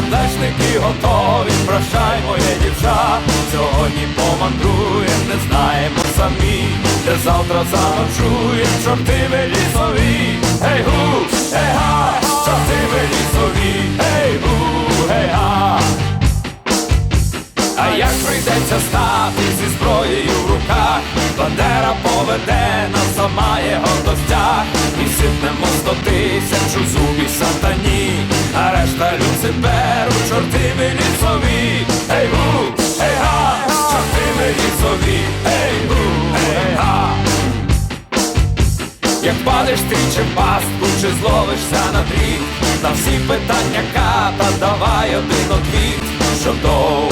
наплечники готові, прощай, моє дівча. Сьогодні помандруєм, не знаємо самі, де завтра заночуєм, чорти ми лісові. Ей, гу, гей, Бандера поведе нас сама його гостях І сипнемо сто тисяч у зубі сатані, а решта люциберу, чорти лісові, ей гу, ей га, чорти лісові, ей гу, ей га. Як падеш ти чи пастку, чи зловишся на дріт На всі питання ката давай один отвіт Щоб довго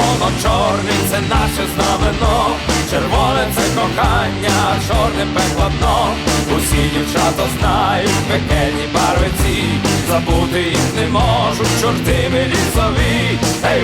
Прапор червоно-чорний, це наше знамено, червоне це кохання, а чорне пекло дно. Усі дівчата знають пекельні барвиці, забути їх не можуть, чорти мені лісові, ей